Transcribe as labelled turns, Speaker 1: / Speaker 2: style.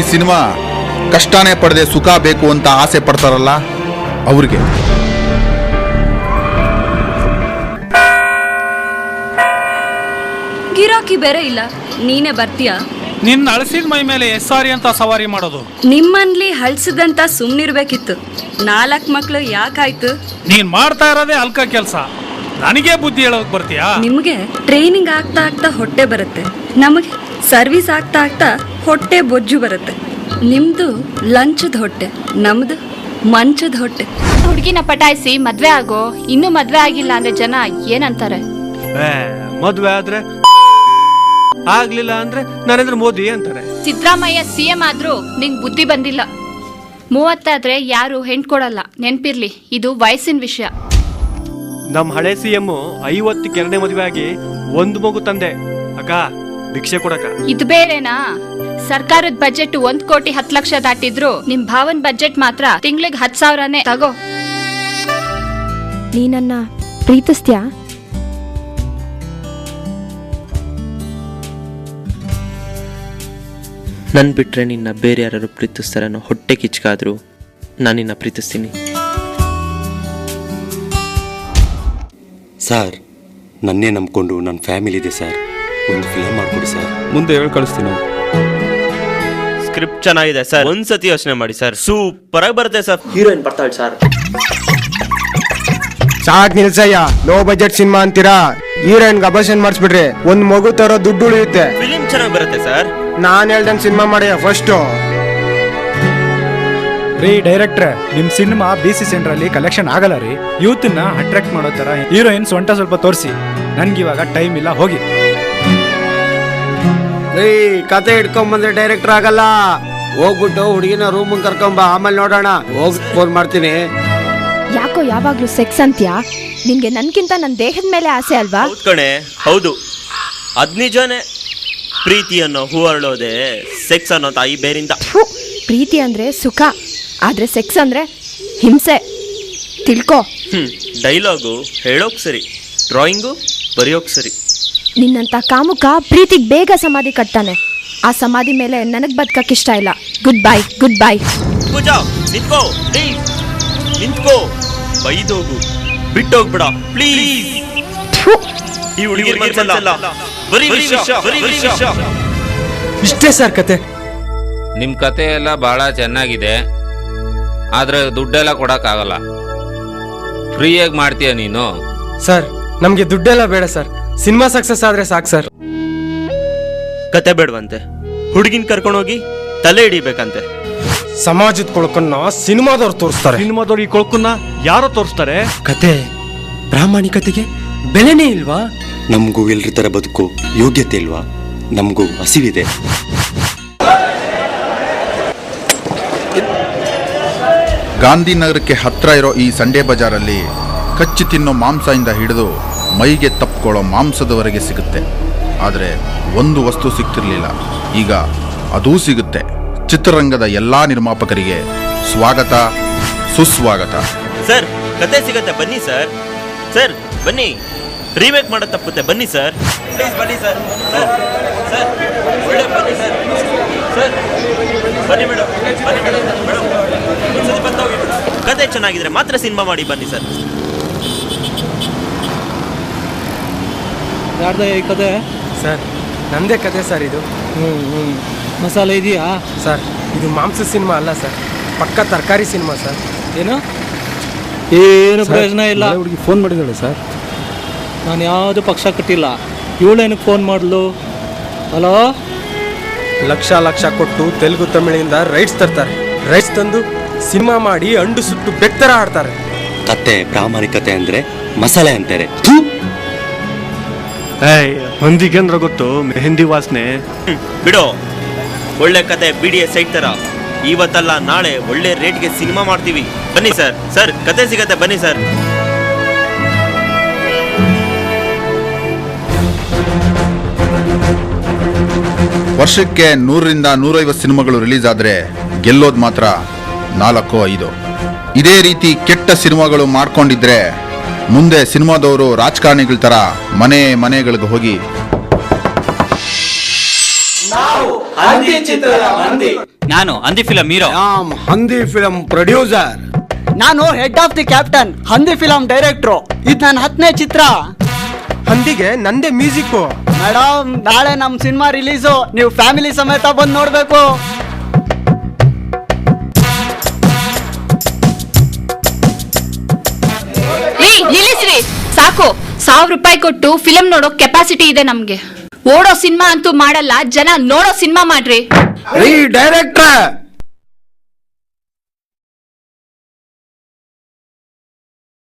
Speaker 1: Cinema ಕಷ್ಟನೇ ಪಡದೆ ಸುಖ ಬೇಕು ಅಂತ ಆಸೆ ಪಡ್ತಾರಲ್ಲ ಅವ್ರಿಗೆ.
Speaker 2: ಗಿರಾಕಿ ಬೇರೆ ಇಲ್ಲ. ನೀನೇ ಬರ್ತೀಯಾ?
Speaker 3: ನಿನ್ನ ಅಳಸಿದ ಮೈ ಮೇಲೆ ಎಸ್ಸಾರಿ ಅಂತ ಸವಾರಿ ಮಾಡೋದು.
Speaker 2: ನಿಮ್ಮನ್ಲಿ ಹಳ್ಸದಂತ ಸುಮ್ನಿರ್ಬೇಕಿತ್ತು. ನಾಲ್ಕು ಮಕ್ಳು ಯಾಕಾಯ್ತು?
Speaker 3: ನೀನ್ ಮಾಡ್ತಾ ಇರೋದೇ ಅಲ್ಕ ಕೆಲಸ. ನನಗೆ ಬುದ್ಧಿ ಹೇಳೋಕ್ ಬರ್ತೀಯ?
Speaker 2: ನಿಮ್ಗೆ ಟ್ರೈನಿಂಗ್ ಆಗ್ತಾ ಆಗ್ತಾ ಹೊಟ್ಟೆ ಬರುತ್ತೆ. ನಮಗೆ ಸರ್ವಿಸ್ ಆಗ್ತಾ ಆಗ್ತಾ ಹೊಟ್ಟೆ ಬೊಜ್ಜು ಬರುತ್ತೆ. ನಿಮ್ದು ಲಂಚದ ಹೊಟ್ಟೆ ನಮ್ದು ಮಂಚದ ಹೊಟ್ಟೆ.
Speaker 4: ಹುಡುಗಿನ ಪಟಾಯಿಸಿ ಮದ್ವೆ ಆಗೋ ಇನ್ನೂ ಮದ್ವೆ ಆಗಿಲ್ಲ ಅಂದ್ರೆ ಜನ ಏನಂತಾರೆ?
Speaker 5: ಮದ್ವೆ ಆದ್ರೆ ಆಗ್ಲಿಲ್ಲ ಅಂದ್ರೆ ನರೇಂದ್ರ ಮೋದಿ ಅಂತಾರೆ.
Speaker 4: ಸಿದ್ದರಾಮಯ್ಯ ಸಿಎಂ ಆದ್ರೂ ನಿಂಗ್ ಬುದ್ಧಿ ಬಂದಿಲ್ಲ. ಮೂವತ್ತಾದ್ರೆ ಯಾರು ಹೆಣ್ ಕೊಡಲ್ಲ. ನೆನ್ಪಿರ್ಲಿ ಇದು ವಯಸ್ಸಿನ ವಿಷಯ.
Speaker 5: ನಮ್ ಹಳೆ ಸಿಎಂ ಐವತ್ತು ಕೆರಡೆ ಮದುವೆ ಆಗಿ ಒಂದು ಮಗು ತಂದೆ. ಅಕ್ಕ ಭಿಕ್ಷೆ ಕೊಡಕ
Speaker 4: ಇದು ಬೇರೆನಾ? ಸರ್ಕಾರದ ಬಜೆಟ್ ಒಂದ್ ಕೋಟಿ ಹತ್ತು ಲಕ್ಷ ದಾಟಿದ್ರು ನಿಮ್ ಭಾವನ್ ಬಜೆಟ್ ಮಾತ್ರ ತಿಂಗ್ಳಿಗೆ ಹತ್ ಸಾವಿರನೇ. ತಗೋ.
Speaker 6: ನೀನನ್ನ ಪ್ರೀತಿಸ್ತ್ಯಾ?
Speaker 7: ನನ್ ಬಿಟ್ರೆ ನಿನ್ನ ಬೇರೆ ಯಾರು ಪ್ರೀತಿಸ್ತಾರನೋ ಹೊಟ್ಟೆ ಕಿಚ್ಕಾದ್ರು ನಾನು ನಿನ್ನ ಪ್ರೀತಿಸ್ತೀನಿ.
Speaker 8: ಸರ್ ನನ್ನೇ ನಂಬ್ಕೊಂಡು ನನ್ನ ಫ್ಯಾಮಿಲಿ ಇದೆ ಸರ್. ಒಂದು ಫಿಲಮ್ ಮಾಡಿಕೊಡಿ ಸರ್.
Speaker 9: ಮುಂದೆ ಹೇಳಿ ಕಳಿಸ್ತೀನಿ.
Speaker 7: ಚೆನ್ನಾಗಿದೆ ಸರ್. ಒಂದ್ಸತಿ ಯೋಚನೆ ಮಾಡಿ ಸರ್. ಸೂಪರ್ ಆಗಿ ಬರುತ್ತೆ ಸರ್. ಹೀರೋಯಿನ್ ಬರ್ತಾಳೆ ಸರ್.
Speaker 10: ಸಾಕ್ ನಿಲ್ಸಯ್ಯ. ಲೋ ಬಜೆಟ್ ಸಿನಿಮಾ ಅಂತೀರಾ? ಹೀರೋಯಿನ್ ಅಬರ್ಷನ್ ಮಾಡಿಸ್ಬಿಡ್ರಿ. ಒಂದ್ ಮಗು ತರೋ ದುಡ್ಡು ಉಳಿಯುತ್ತೆ.
Speaker 7: ಫಿಲಿಂ ಚೆನ್ನಾಗಿ ಬರುತ್ತೆ ಸರ್.
Speaker 10: ನಾನ್ ಹೇಳ್ದಂಗ್ ಸಿನಿಮಾ ಮಾಡ್ಯ ಫಸ್ಟ್
Speaker 11: ರೀ ಡೈರೆಕ್ಟ್ರೆ ನಿಮ್ ಸಿನಿಮಾ ಬಿ ಸಿ ಸೆಂಟ್ರಲ್ಲಿ ಕಲೆಕ್ಷನ್ ಆಗಲ್ಲ ರೀ. ಯೂತ್ನ ಅಟ್ರಾಕ್ಟ್ ಮಾಡೋ ತರ ಹೀರೋಯಿನ್ ಸೊಂಟ ಸ್ವಲ್ಪ ತೋರಿಸಿ. ನನ್ಗಿವಾಗ ಟೈಮ್ ಇಲ್ಲ ಹೋಗಿ.
Speaker 12: ರೀ ಕತೆ ಇಟ್ಕೊಂಡ್ ಬಂದ್ರೆ ಡೈರೆಕ್ಟರ್ ಆಗಲ್ಲ. ಹೋಗ್ಬಿಟ್ಟು ಹುಡುಗಿನ ರೂಮ್ ಕರ್ಕೊಂಬ ಆಮೇಲೆ ನೋಡೋಣ. ಹೋಗಿ ಫೋನ್ ಮಾಡ್ತೀನಿ.
Speaker 6: ಯಾಕೋ ಯಾವಾಗ್ಲೂ ಸೆಕ್ಸ್ ಅಂತ್ಯಾ? ನಿನ್ಗೆ ನನ್ಗಿಂತ ನನ್ನ ದೇಹದ ಮೇಲೆ ಆಸೆ ಅಲ್ವಾ?
Speaker 7: ಹೌದ್ ಕಣೆ ಹೌದು. ಅದ್ ನಿಜಾನೇ. ಪ್ರೀತಿ ಅನ್ನೋ ಹೂ ಅರಳೋದೆ ಸೆಕ್ಸ್ ಅನ್ನೋ ತಾಯಿ ಬೇರಿಂದ.
Speaker 6: ಥು, ಪ್ರೀತಿ ಅಂದ್ರೆ ಸುಖ. ಆದ್ರೆ ಸೆಕ್ಸ್ ಅಂದ್ರೆ ಹಿಂಸೆ. ತಿಳ್ಕೊ.
Speaker 7: ಹ್ಮ್ ಡೈಲಾಗು ಹೇಳೋಕ್ ಸರಿ ಡ್ರಾಯಿಂಗು ಬರೆಯೋಕ್ ಸರಿ.
Speaker 6: ನಿನ್ನಂತ ಕಾಮುಕ ಪ್ರೀತಿಗೆ ಬೇಗ ಸಮಾಧಿ ಕಟ್ತಾನೆ. ಆ ಸಮಾಧಿ ಮೇಲೆ ನನಗ್ ಬದುಕಕ್ ಇಷ್ಟ ಇಲ್ಲ. Good bye good bye
Speaker 7: Pooja ನಿಂತ್ಕೋ ಪ್ಲೀಸ್ ನಿಂತ್ಕೋ. ಬೈದೋಗು. ಬಿಟ್ಟೋಗ್ಬಿಡ ಪ್ಲೀಸ್ ಈ ಹುಡುಗಿ ಮನ್ಸಲ್ಲ ಬರೀ ವಿಷ ಬರೀ ವಿಷ.
Speaker 10: ಇಷ್ಟೇ ಸರ್ ಕತೆ.
Speaker 13: ನಿಮ್ಮ ಕತೆ ಎಲ್ಲ ಬಹಳ ಚೆನ್ನಾಗಿದೆ. ಆದ್ರೆ ದುಡ್ಡೆಲ್ಲ ಕೊಡೋಕ್ಕಾಗಲ್ಲ. ಫ್ರೀಯಾಗಿ ಮಾಡ್ತೀಯ ನೀನು?
Speaker 10: ಸರ್ ನಮ್ಗೆ ದುಡ್ಡೆಲ್ಲ ಬೇಡ ಸರ್. ಸಿನಿಮಾ ಸಕ್ಸಸ್ ಆದ್ರೆ ಸಾಕು ಸರ್.
Speaker 7: ಕತೆ ಬೇಡವಂತೆ. ಹುಡುಗಿನ ಕರ್ಕೊಂಡೋಗಿ ತಲೆ ಹಿಡಿಬೇಕಂತೆ.
Speaker 10: ಸಮಾಜದ ಕೊಳಕನ್ನ ಸಿನಿಮಾದವ್ರು ತೋರಿಸ್ತಾರೆ.
Speaker 5: ಸಿನಿಮಾದವ್ರು ಈ ಕೊಳಕನ್ನ ಯಾರೋ ತೋರಿಸ್ತಾರೆ?
Speaker 10: ಕತೆ ಪ್ರಾಮಾಣಿಕತೆಗೆ ಬೆಲೆನೇ ಇಲ್ವಾ?
Speaker 8: ನಮಗೂ ಎಲ್ರ ತರ ಬದುಕು ಯೋಗ್ಯತೆ ಇಲ್ವಾ? ನಮಗೂ ಹಸಿವಿದೆ.
Speaker 1: ಗಾಂಧಿನಗರಕ್ಕೆ ಹತ್ರ ಇರೋ ಈ ಸಂಡೇ ಬಜಾರಲ್ಲಿ ಕಚ್ಚಿ ತಿನ್ನೋ ಮಾಂಸದಿಂದ ಹಿಡಿದು ಮೈಗೆ ತಪ್ಪಿಕೊಳ್ಳೋ ಮಾಂಸದವರೆಗೆ ಸಿಗುತ್ತೆ. ಆದರೆ ಒಂದು ವಸ್ತು ಸಿಗ್ತಿರಲಿಲ್ಲ. ಈಗ ಅದೂ ಸಿಗುತ್ತೆ. ಚಿತ್ರರಂಗದ ಎಲ್ಲಾ ನಿರ್ಮಾಪಕರಿಗೆ ಸ್ವಾಗತ ಸುಸ್ವಾಗತ.
Speaker 7: ಸರ್ ಕತೆ ಸಿಗತ್ತೆ ಬನ್ನಿ ಸರ್. ಸರ್ ಬನ್ನಿ. ರೀಮೇಕ್ ಮಾಡೋ ತಪ್ಪುತ್ತೆ ಬನ್ನಿ ಸರ್. ಪ್ಲೀಸ್ ಬನ್ನಿ ಸರ್. ಸರ್ ಒಳ್ಳೆ ಬನ್ನಿ ಸರ್. ಸರ್ ಬನ್ನಿ ಮೇಡಮ್ ಬನ್ನಿ ಮೇಡಮ್ ಮೇಡಮ್ ಒಂದ್ಸತಿ ಬಂದೋಗಿ ಕತೆ ಚೆನ್ನಾಗಿದ್ರೆ ಮಾತ್ರ ಸಿನಿಮಾ ಮಾಡಿ ಬನ್ನಿ ಸರ್.
Speaker 12: ಯಾರ್ದ ಈ ಕತೆ?
Speaker 10: ಸರ್. ನಂದೇ ಕತೆ ಸರ್ ಇದು.
Speaker 12: ಹ್ಞೂ ಹ್ಞೂ ಮಸಾಲೆ ಇದೆಯಾ?
Speaker 10: ಸರ್ ಇದು ಮಾಂಸ ಸಿನಿಮಾ ಅಲ್ಲ ಸರ್. ಪಕ್ಕ ತರಕಾರಿ ಸಿನಿಮಾ ಸರ್.
Speaker 12: ಏನು? ಏನು ಪ್ರಯೋಜನ ಇಲ್ಲ.
Speaker 11: ಹುಡುಗಿ ಫೋನ್ ಮಾಡಿದಾಳೆ ಸರ್.
Speaker 12: ನಾನು ಯಾವುದು ಪಕ್ಷ ಕಟ್ಟಿಲ್ಲ. ಇವಳೇನಕ್ಕೆ ಫೋನ್ ಮಾಡಲು? ಹಲೋ?
Speaker 10: ಲಕ್ಷ ಲಕ್ಷ ಕೊಟ್ಟು ತೆಲುಗು ತಮಿಳಿಂದ ರೈಟ್ಸ್ ತರ್ತಾರೆ. ರೈಟ್ಸ್ ತಂದು ಸಿನಿಮಾ ಮಾಡಿ ಅಂಡು ಸುಟ್ಟು ಬೆತ್ತರ ಆಡ್ತಾರೆ.
Speaker 8: ಕತೆ ಪ್ರಾಮಾಣಿಕತೆ ಅಂದರೆ ಮಸಾಲೆ ಅಂತಾರೆ.
Speaker 5: ಏಯ್ ಹೊಂದಿಗೆ ಅಂದ್ರೆ ಗೊತ್ತು ಮೆಹಂದಿ ವಾಸನೆ.
Speaker 7: ಬಿಡು. ಒಳ್ಳೆ ಕತೆ ಬಿ ಡಿ ಎಸ್ ಸೈಟ್ ತರ. ಇವತ್ತಲ್ಲ ನಾಳೆ ಒಳ್ಳೆ ರೇಟ್ಗೆ ಸಿನಿಮಾ ಮಾಡ್ತೀವಿ. ಬನ್ನಿ ಸರ್. ಸರ್ ಕತೆ ಸಿಗತ್ತೆ ಬನ್ನಿ ಸರ್.
Speaker 1: ವರ್ಷಕ್ಕೆ ನೂರರಿಂದ ನೂರೈವತ್ತು ಸಿನಿಮಾಗಳು ರಿಲೀಸ್ ಆದರೆ ಗೆಲ್ಲೋದು ಮಾತ್ರ ನಾಲ್ಕು ಐದು. ಇದೇ ರೀತಿ ಕೆಟ್ಟ ಸಿನಿಮಾಗಳು ಮಾಡ್ಕೊಂಡಿದ್ರೆ ಮುಂದೆ ಸಿನಿಮಾದವರು ರಾಜಕಾರಣಿಗಳ ತರ ಮನೆ ಮನೆಗಳಿಗೆ ಹೋಗಿ.
Speaker 14: ಹಂದಿ ಚಿತ್ರದ ಮಂದಿ.
Speaker 9: ನಾನು ಹಂದಿ ಫಿಲಂ ಹೀರೋ
Speaker 12: ಹಂದಿ ಫಿಲಂ ಪ್ರೊಡ್ಯೂಸರ್
Speaker 14: ನಾನು ಹೆಡ್ ಆಫ್ ದಿ ಕ್ಯಾಪ್ಟನ್ ಹಂದಿ ಫಿಲಂ ಡೈರೆಕ್ಟ್ರು ಇದು ನನ್ನ ಹತ್ತನೇ ಚಿತ್ರ.
Speaker 10: ಹಂದಿಗೆ ನಂದೇ ಮ್ಯೂಸಿಕ್
Speaker 14: ಮೇಡಮ್ ನಾಳೆ ನಮ್ಮ ಸಿನಿಮಾ ರಿಲೀಸು ನೀವು ಫ್ಯಾಮಿಲಿ ಸಮೇತ ಬಂದು ನೋಡ್ಬೇಕು.
Speaker 4: ಸಾಕು. ಸಾವಿರ ರೂಪಾಯಿ ಕೊಟ್ಟು ಫಿಲಂ ನೋಡೋ ಕೆಪಾಸಿಟಿ ಇದೆ ನಮ್ಗೆ. ಓಡೋ ಸಿನಿಮಾ ಅಂತೂ ಮಾಡಲ್ಲ, ಜನ ನೋಡೋ ಸಿನಿಮಾ ಮಾಡ್ರಿ.
Speaker 12: ಡೈರೆಕ್ಟರ್